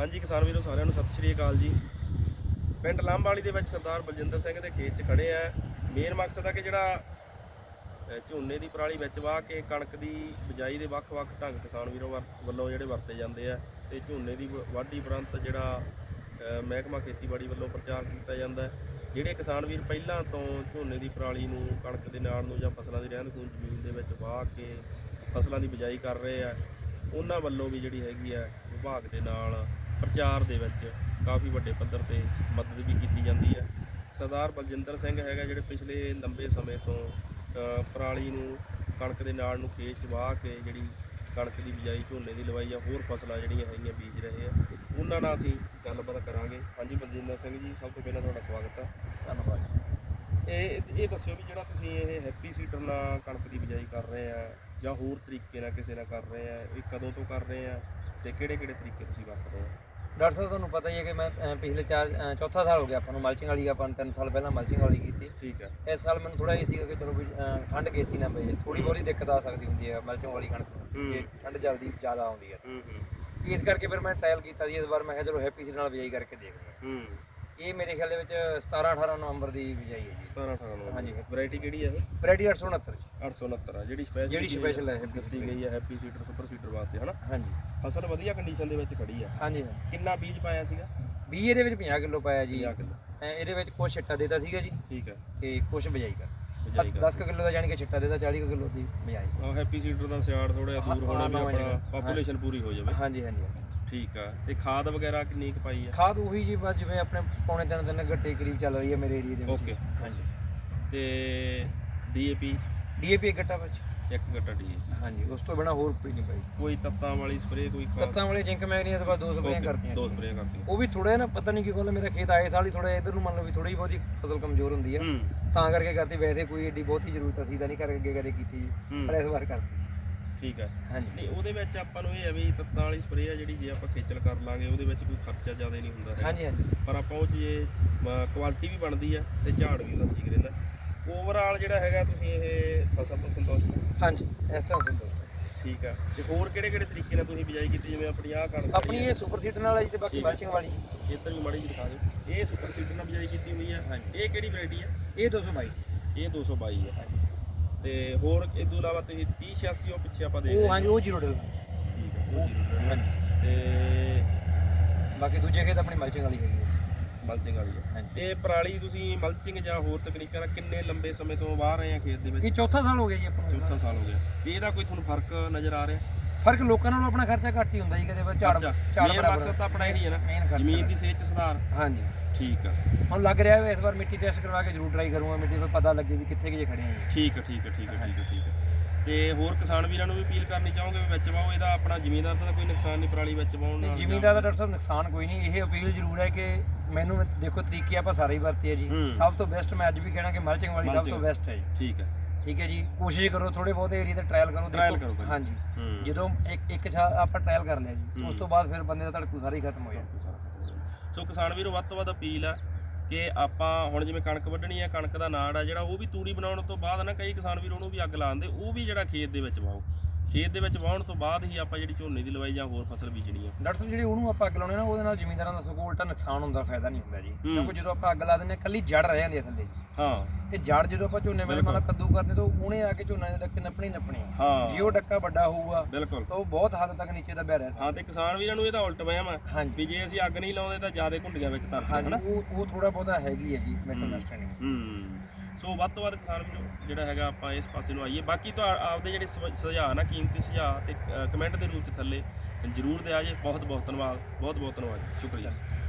ਹਾਂਜੀ, ਕਿਸਾਨ ਵੀਰੋ, ਸਾਰਿਆਂ ਨੂੰ ਸਤਿ ਸ਼੍ਰੀ ਅਕਾਲ ਜੀ। ਪਿੰਡ ਲਾਂਬਾਲੀ ਦੇ ਵਿੱਚ ਸਰਦਾਰ ਬਲਜਿੰਦਰ ਸਿੰਘ ਦੇ ਖੇਤ 'ਚ ਖੜੇ ਆ। ਮੇਨ ਮਕਸਦ ਆ ਕਿ ਜਿਹੜਾ ਝੋਨੇ ਦੀ ਪਰਾਲੀ ਵਿੱਚ ਵਾਹ ਕੇ ਕਣਕ ਦੀ ਬਿਜਾਈ ਦੇ ਵੱਖ-ਵੱਖ ਢੰਗ ਕਿਸਾਨ ਵੀਰੋ ਵਰ- ਵੱਲੋਂ ਜਿਹੜੇ ਵਰਤੇ ਜਾਂਦੇ ਆ ਤੇ ਝੋਨੇ ਦੀ ਵ- ਵਾਢੀ ਉਪਰੰਤ ਜਿਹੜਾ ਮਹਿਕਮਾ ਖੇਤੀਬਾੜੀ ਵੱਲੋਂ ਪ੍ਰਚਾਰ ਕੀਤਾ ਜਾਂਦਾ ਹੈ। ਜਿਹੜੇ ਕਿਸਾਨ ਵੀਰ ਪਹਿਲਾਂ ਤੋਂ ਝੋਨੇ ਦੀ ਪਰਾਲੀ ਨੂੰ ਕਣਕ ਦੇ ਨਾਲ ਨੂੰ ਜਾਂ ਫਸਲਾਂ ਦੀ ਰਹਿੰਦ ਖੂੰਹਦ ਜ਼ਮੀਨ ਦੇ ਵਿੱਚ ਵਾਹ ਕੇ ਫਸਲਾਂ ਦੀ ਬਿਜਾਈ ਕਰ ਰਹੇ ਆ, ਉਹਨਾਂ ਵੱਲੋਂ ਵੀ ਜਿਹੜੀ ਹੈਗੀ ਆ ਵਿਭਾਗ ਦੇ ਨਾਲ ਪ੍ਰਚਾਰ ਦੇ ਵਿੱਚ ਕਾਫੀ ਵੱਡੇ ਪੱਧਰ ਤੇ ਮਦਦ ਵੀ ਕੀਤੀ ਜਾਂਦੀ ਹੈ। ਸਰਦਾਰ ਬਲਜਿੰਦਰ ਸਿੰਘ ਹੈਗਾ ਜਿਹੜੇ ਪਿਛਲੇ ਲੰਬੇ ਸਮੇਂ ਤੋਂ ਪਰਾਲੀ ਨੂੰ ਕਣਕ ਦੇ ਨਾਲ ਨੂੰ ਖੇਤ 'ਚ ਵਾਹ ਕੇ ਜਿਹੜੀ ਕਣਕ ਦੀ ਬਿਜਾਈ ਝੋਨੇ ਦੀ ਲਵਾਈ ਜਾਂ ਹੋਰ ਫਸਲਾਂ ਜਿਹੜੀਆਂ ਹੈਗੀਆਂ ਬੀਜ ਰਹੇ ਆ ਉਹਨਾਂ ਨਾਲ ਅਸੀਂ ਗੱਲਬਾਤ ਕਰਾਂਗੇ। ਹਾਂਜੀ ਬਲਜਿੰਦਰ ਸਿੰਘ ਜੀ ਸਭ ਤੋਂ ਪਹਿਲਾਂ ਤੁਹਾਡਾ ਸਵਾਗਤ ਹੈ। ਧੰਨਵਾਦ ਇਹ ਇਹ ਦੱਸਿਓ ਵੀ ਜਿਹੜਾ ਤੁਸੀਂ ਇਹ ਹੈਪੀ ਸੀਡਰ ਨਾਲ ਕਣਕ ਦੀ ਬਿਜਾਈ ਕਰ ਰਹੇ ਆ ਜਾਂ ਹੋਰ ਤਰੀਕੇ ਨਾਲ ਕਿਸੇ ਨਾਲ ਕਰ ਰਹੇ ਆ ਇਹ ਕਦੋਂ ਤੋਂ ਕਰ ਰਹੇ ਆ ਤੇ ਕਿਹੜੇ ਕਿਹੜੇ ਤਰੀਕੇ ਤੁਸੀਂ ਵਰਤ ਰਹੇ ਆ ਡਾਕਟਰ ਸਾਹਿਬ ਤੁਹਾਨੂੰ ਪਤਾ ਹੀ ਹੈ ਕਿ ਮੈਂ ਅਹ, ਪਿਛਲੇ ਚਾਰ ਅਹ, ਚੌਥਾ ਸਾਲ ਹੋ ਗਿਆ ਆਪਾਂ ਨੂੰ ਮਲਚਿੰਗ ਵਾਲੀ ਆਪਾਂ ਨੂੰ ਤਿੰਨ ਸਾਲ ਪਹਿਲਾਂ ਮਲਚਿੰਗ ਵਾਲੀ ਕੀਤੀ। ਠੀਕ ਹੈ। ਇਸ ਸਾਲ ਮੈਨੂੰ ਥੋੜਾ ਇਹ ਸੀਗਾ ਕਿ ਚਲੋ ਵੀ ਅਹ, ਠੰਡ ਕੀਤੀ ਨਾ ਪਏ। ਥੋੜੀ ਬਹੁਤੀ ਦਿੱਕਤ ਆ ਸਕਦੀ ਹੁੰਦੀ ਹੈ ਮਲਚਿੰਗ ਵਾਲੀ ਕਣਕ ਨੂੰ ਠੰਡ ਜਲਦੀ ਜ਼ਿਆਦਾ ਆਉਂਦੀ ਹੈ। ਹੂੰ ਹੂੰ। ਇਸ ਕਰਕੇ ਫਿਰ ਮੈਂ ਟ੍ਰਾਇਲ ਕੀਤਾ ਸੀ ਇਸ ਵਾਰ ਮੈਂ ਕਿਹਾ ਚਲੋ ਹੈਪੀ ਸੀਡ ਨਾਲ ਬਿਜਾਈ ਕਰਕੇ ਦੇਖਦੇ ਹਾਂ। ਹੂੰ। ਇਹ ਮੇਰੇ ਖਿਆਲ ਦੇ ਵਿੱਚ 17 18 ਨਵੰਬਰ ਦੀ ਬਿਜਾਈ ਹੈ ਜੀ। 17 18 ਨੂੰ ਹਾਂਜੀ। ਵੈਰਾਈਟੀ ਕਿਹੜੀ ਹੈ ਇਹ? ਵੈਰਾਈਟੀ 869 ਜੀ। 869 ਆ। ਜਿਹੜੀ ਸਪੈਸ਼ਲ ਜਿਹੜੀ special ਹੈ ਦਿੱਤੀ ਗਈ ਹੈ ਹੈਪੀ ਸੀਡਰ ਸੁਪਰ ਸੀਡਰ ਵਾਸਤੇ ਹਨਾ? ਹਾਂਜੀ। ਫਸਲ ਵਧੀਆ ਕੰਡੀਸ਼ਨ ਦੇ ਵਿੱਚ ਖੜੀ ਆ। ਹਾਂਜੀ ਕਿੰਨਾ ਬੀਜ ਪਾਇਆ ਸੀਗਾ? ਬੀ ਇਹਦੇ ਵਿੱਚ 50 ਕਿਲੋ ਪਾਇਆ ਜੀ। 50 ਕਿਲੋ। ਇਹਦੇ ਵਿੱਚ ਕੁਝ ਛਿੱਟਾ ਦੇਤਾ ਸੀਗਾ ਜੀ। ਠੀਕ ਹੈ। ਤੇ ਕੁਝ ਬਿਜਾਈ ਕਰ। ਬਿਜਾਈ ਕਰ। 10 ਕਿਲੋ ਦਾ ਜਾਨੀ ਕਿ ਛਿੱਟਾ ਦੇਤਾ 40 ਕਿਲੋ ਦੀ ਬਿਜਾਈ। ਉਹ ਹੈਪੀ ਸੀਡਰ ਦਾ ਸਿਆੜ ਥੋੜਾ ਦੂਰ ਹੋਣਾ ਵੀ ਆਪਣਾ। ਪਾਪੂਲੇਸ਼ਨ ਪੂਰੀ ਹੋ ਜਾਵੇ। ਹਾਂਜੀ ਹਾਂਜੀ। ਠੀਕ ਆ। ਤੇ ਖਾਦ ਵਗੈਰਾ ਕਿੰਨੀ ਕੁ ਪਾਈ ਆ? ਖਾਦ ਉਹੀ ਜੀ ਬਸ ਜਿਵੇਂ ਆਪਣੇ ਪੌਣੇ ਤਿੰਨ ਤਿੰਨ ਗੱਟੇ ਕਰੀਬ ਚੱਲ ਰਹੀ ਹੈ ਮੇਰੇ ਏਰੀਆ ਦੇ ਵਿੱਚ। ਓਕੇ ਹਾਂਜੀ। ਤੇ ਡੀਏਪੀ? ਡੀਏਪੀ ਗੱਟਾ ਵਿੱਚ। ਇੱਕ ਗੱਟਾ ਡੀ ਹਾਂਜੀ ਉਸ ਤੋਂ ਬਿਨਾ ਹੋਰ ਕੋਈ ਨਹੀਂ ਪਾਈ ਕੋਈ ਤੱਤਾਂ ਵਾਲੀ ਸਪਰੇਅ ਕੋਈ ਤੱਤਾਂ ਵਾਲੇ ਜਿੰਕ ਮੈਗਨੀਜ਼ ਬਸ ਦੋ ਸਪਰੇਆਂ ਕਰਤੀਆਂ ਦੋ ਸੀ। ਸਪਰੇਅ ਕਰਤੀਆਂ। ਉਹ ਵੀ ਥੋੜਾ ਨਾ ਪਤਾ ਨਹੀਂ ਕੀ ਗੱਲ ਮੇਰਾ ਖੇਤ ਆਏ ਸਾਲ ਹੀ ਥੋੜਾ ਇਧਰ ਨੂੰ ਮੰਨ ਲਓ ਵੀ ਥੋੜੀ ਬਹੁਤੀ ਫਸਲ ਕਮਜ਼ੋਰ ਹੁੰਦੀ ਆ। ਹੂੰ। ਤਾਂ ਕਰਕੇ ਕਰਤੀ ਵੈਸੇ ਕੋਈ ਏਡੀ ਬਹੁਤੀ ਜ਼ਰੂਰਤ ਅਸੀਂ ਤਾਂ ਨਹੀਂ ਕਰਕੇ ਅੱਗੇ ਕਦੇ ਕੀਤੀ ਜੀ। ਪਰ ਇਸ ਵਾਰ ਕਰਤੀ। ਠੀਕ ਹੈ। ਹਾਂਜੀ। ਨਹੀਂ ਉਹਦੇ ਵਿੱਚ ਆਪਾਂ ਨੂੰ ਇਹ ਹੈ ਵੀ ਤੱਤਾਂ ਵਾਲੀ ਸਪਰੇਅ ਆ ਜਿਹੜੀ ਜੇ ਆਪਾਂ ਖੇਚਲ ਕਰ ਲਾਂਗੇ ਉਹਦੇ ਵਿੱਚ ਕੋਈ ਖਰਚਾ ਜ਼ਿਆਦਾ ਨਹੀਂ ਹੁੰਦਾ ਹੈਗਾ। ਹਾਂਜੀ ਹਾਂਜੀ। ਪਰ ਆਪਾਂ ਉਹ 'ਚ ਜੇ ਕੁਆਲਿਟੀ ਵੀ ਬਣਦੀ ਆ ਤੇ ਝਾੜ ਵੀ ਉਹਦਾ ਠੀਕ ਰਹਿੰਦਾ। ਓਵਰਆਲ ਜਿਹੜਾ ਹੈਗਾ ਤੁਸੀਂ ਇਹ ਫਸਲ ਤੋਂ ਸੰਤੁਸ਼ਟ ਹੋ? ਹਾਂਜੀ ਇਸ ਤਰ੍ਹਾਂ ਸੰਤੋਸ਼ ਠੀਕ ਆ। ਤੇ ਹੋਰ ਕਿਹੜੇ ਕਿਹੜੇ ਤਰੀਕੇ ਨਾਲ ਤੁਸੀਂ ਬਿਜਾਈ ਕੀਤੀ? ਜਿਵੇਂ ਆਪਣੀ ਆਹ ਕਣਕ ਆਪਣੀ ਇਹ ਸੁਪਰ ਸੀਟ ਨਾਲ ਹੈ ਜੀ ਤੇ ਬਾਕੀ ਠੀਕ ਹੈ। ਮਲਚਿੰਗ ਵਾਲੀ ਇੱਧਰ ਵੀ ਮਾੜੀ ਜਿਹੀ ਦਿਖਾ ਦਿਓ। ਇਹ ਸੁਪਰ ਸੀਡਰ ਨਾਲ ਬਿਜਾਈ ਕੀਤੀ ਹੋਈ ਆ। ਹਾਂਜੀ। ਇਹ ਕਿਹੜੀ ਵੈਰਾਈਟੀ ਆ? ਇਹ 222 ਇਹ 222 ਆ। ਤੇ ਹੋਰ ਇਸ ਤੋਂ ਇਲਾਵਾ ਤੁਸੀਂ 30 86 ਉਹ ਪਿੱਛੇ ਆਪਾਂ ਦੇਖ ਉਹ ਹਾਂਜੀ ਉਹ ਜ਼ੀਰੋ ਡਲ ਠੀਕ ਆ ਉਹ ਜ਼ਰੂਰ ਹੈ। ਹਾਂਜੀ। ਤੇ ਬਾਕੀ ਦੂਜੇ ਖੇਤ ਆਪਣੀ ਮਲਚਿੰਗ ਵਾਲੀ ਹੈਗੀ ਹੈ। ਮਲਚਿੰਗ ਵਾਲੀ ਹਾਂਜੀ। ਤੇ ਪਰਾਲੀ ਤੁਸੀਂ ਮਲਚਿੰਗ ਜਾਂ ਹੋਰ ਤਕਨੀਕਾਂ ਨਾਲ ਕਿੰਨੇ ਲੰਬੇ ਸਮੇਂ ਤੋਂ ਵਾਹ ਰਹੇ ਆ ਖੇਤ ਦੇ ਵਿੱਚ? ਇਹ ਚੌਥਾ ਸਾਲ ਹੋ ਗਿਆ ਜੀ ਆਪਾਂ ਨੂੰ। ਚੌਥਾ ਸਾਲ ਹੋ ਗਿਆ। ਤੇ ਇਹਦਾ ਕੋਈ ਤੁਹਾਨੂੰ ਫ਼ਰਕ ਨਜ਼ਰ ਆ ਰਿਹਾ? ਫ਼ਰਕ ਲੋਕਾਂ ਨਾਲੋਂ ਆਪਣਾ ਖਰਚਾ ਘੱਟ ਹੀ ਹੁੰਦਾ ਜੀ ਕਦੇ ਝਾੜ। ਝਾੜ ਬਰਾਬਰ ਮਕਸਦ ਤਾਂ ਆਪਣਾ ਇਹੀ ਹੈ ਨਾ ਮੇਨ ਖਰਚਾ। ਜ਼ਮੀਨ ਦੀ ਸਿਹਤ ਚ ਸੁਧਾਰ। ਹਾਂਜੀ। ਠੀਕ ਆ। ਹੁਣ ਲੱਗ ਰਿਹਾ ਇਸ ਵਾਰ ਮਿੱਟੀ ਟੈਸਟ ਕਰਵਾ ਕੇ ਜ਼ਰੂਰ ਟਰਾਈ ਕਰੂੰਗਾ ਮਿੱਟੀ 'ਤੇ ਪਤਾ ਲੱਗੇ ਵੀ ਕਿੱਥੇ ਕਿ ਖੜੇ ਹਾਂ ਜੀ। ਠੀਕ ਆ ਠੀਕ ਆ ਠੀਕ ਆ ਠੀਕ ਆ ਠੀਕ ਆ। ਤੇ ਹੋਰ ਕਿਸਾਨ ਵੀਰਾਂ ਨੂੰ ਵੀ ਅਪੀਲ ਕਰਨੀ ਚਾਹੋਗੇ ਵੀ ਵਿੱਚ ਵਾਓ ਇਹਦਾ ਆਪਣਾ ਜ਼ਮੀਨਦਾਰ ਦਾ ਤਾਂ ਕੋਈ ਨੁਕਸਾਨ ਨਹੀਂ ਪਰਾਲੀ ਵਿੱਚ ਵਾਉਣ ਨਹੀਂ ਨਾਲ ਜ਼ਮੀਨਦਾਰ ਦਾ ਡਾਕਟਰ ਸਾਹਿਬ ਨੁਕਸਾਨ ਕੋਈ ਨਹੀਂ ਇਹ ਅਪੀਲ ਜ਼ਰੂਰ ਹੈ ਕਿ ਮੈਨੂੰ ਦੇਖੋ ਤਰੀਕੇ ਆਪਾਂ ਸਾਰੇ ਹੀ ਵਰਤੇ ਆ ਜੀ। ਹੂੰ। ਸਭ ਤੋਂ ਬੈਸਟ ਮੈਂ ਅੱਜ ਵੀ ਕਹਿਣਾ ਕਿ ਮਲਚਿੰਗ ਵਾਲੀ ਸਭ ਤੋਂ। ਬੈਸਟ ਹੈ ਜੀ। ਠੀਕ ਆ। ਠੀਕ ਹੈ ਜੀ ਕੋਸ਼ਿਸ਼ ਕਰੋ ਥੋੜੇ ਬਹੁਤੇ ਏਰੀਆ ਤੇ ਟ੍ਰਾਇਲ ਕਰੋ Trial। ਕਰੋ। ਹਾਂਜੀ ਹੂੰ ਜਦੋਂ ਇੱਕ ਇੱਕ ਛਾ ਆਪਾਂ ਟ੍ਰਾਇਲ ਕਰ ਲਿਆ ਜੀ। ਉਸ ਤੋਂ ਬਾਅਦ ਫਿਰ ਬੰਦੇ ਦਾ ਧੜਕੂ ਸਾਰਾ ਹੀ ਖਤਮ ਹੋ ਜਾਂਦਾ ਸੋ ਕਿਸਾਨ ਵੀਰੋ ਵੱਧ ਤੋਂ ਵੱਧ ਅਪੀਲ ਆ ਕਿ ਆਪਾਂ ਹੁਣ ਜਿਵੇਂ ਕਣਕ ਵੱਢਣੀ ਆ ਕਣਕ ਦਾ ਨਾੜ ਆ ਜਿਹੜਾ ਉਹ ਵੀ ਤੂੜੀ ਬਣਾਉਣ ਤੋਂ ਬਾਅਦ ਨਾ ਕਈ ਕਿਸਾਨ ਵੀਰ ਉਹਨੂੰ ਵੀ ਅੱਗ ਲਾਉਂਦੇ ਉਹ ਵੀ ਜਿਹੜਾ ਖੇਤ ਦੇ ਵਿੱਚ ਵਾਓ ਖੇਤ ਦੇ ਵਿੱਚ ਵਾਉਣ ਤੋਂ ਬਾਅਦ ਹੀ ਆਪਾਂ ਜਿਹੜੀ ਝੋਨੇ ਦੀ ਲਵਾਈ ਜਾਂ ਹੋਰ ਫਸਲ ਬੀਜਣੀ ਆ ਡਾਕਟਰ ਸਾਹਿਬ ਜਿਹੜੀ ਉਹਨੂੰ ਆਪਾਂ ਅੱਗ ਲਾਉਣੇ ਨਾ ਉਹਦੇ ਨਾਲ ਜ਼ਮੀਨਦਾਰਾਂ ਦਾ ਸਗੋਂ ਉਲਟਾ ਨੁਕਸਾਨ ਹੁੰਦਾ ਫਾਇਦਾ ਨਹੀਂ ਹੁੰਦਾ ਜੀ ਹੂੰ। ਕਿਉਂਕਿ ਜਦੋਂ ਆਪਾਂ ਅੱਗ ਲਾ ਦਿੰਦੇ ਹਾਂ ਕੱਲੀ ਜੜ ਰਹਿ ਜਾਂਦੀ ਹੈ ਥੱਲੇ ਹਾਂ। ਤੇ ਜੜ ਜਦੋਂ ਆਪਾਂ ਝੋਨੇ ਵੇਲੇ। ਮਤਲਬ ਕੱਦੂ ਕਰਦੇ ਤਾਂ ਉਹਨੇ ਆ ਕੇ ਝੋਨੇ ਦੇ ਡੱਕੇ ਨੱਪਣੀ ਨੱਪਣੀ। ਹਾਂ। ਜੇ ਉਹ ਡੱਕਾ ਵੱਡਾ ਹੋਊਗਾ ਬਿਲਕੁਲ। ਤਾਂ ਉਹ ਬਹੁਤ ਹੱਦ ਤੱਕ ਨੀਚੇ ਦਾ ਬਹਿ ਰਿਹਾ ਹਾਂ ਤੇ ਕਿਸਾਨ ਵੀਰਾਂ ਨੂੰ ਇਹਦਾ ਉਲਟ ਵਹਿਮ ਆ ਵੀ ਜੇ ਅਸੀਂ ਅੱਗ ਨਹੀਂ ਲਾਉਂਦੇ ਤਾਂ ਜ਼ਿਆਦਾ ਘੁੰਡੀਆਂ ਵਿੱਚ ਤਰਦੇ ਹਨਾ? ਉਹ ਉਹ ਥੋੜਾ ਬਹੁਤਾ ਹੈਗੀ ਹੈ ਜੀ ਮਿਸ ਅੰਡਰਸਟੈਂਡਿੰਗ ਹੂੰ। ਸੋ ਵੱਧ ਤੋਂ ਵੱਧ ਕਿਸਾਨ ਵੀਰੋ ਜਿਹੜਾ ਹੈਗਾ ਆਪਾਂ ਇਸ ਪਾਸੇ ਨੂੰ ਆਈਏ। ਬਾਕੀ ਤਾਂ ਆਪਦੇ ਜਿਹੜੇ ਸੁਝਾਅ ਨਾ ਕੀਮਤੀ ਸੁਝਾਅ ਤੇ ਕਮੈਂਟ ਦੇ ਰੂਪ ਚ ਥੱਲੇ ਜਰੂਰ ਦਿਆ ਜੇ। ਬਹੁਤ ਬਹੁਤ ਧੰਨਵਾਦ ਬਹੁਤ ਬਹੁਤ ਧੰਨਵਾਦ। ਸ਼ੁਕਰੀਆ।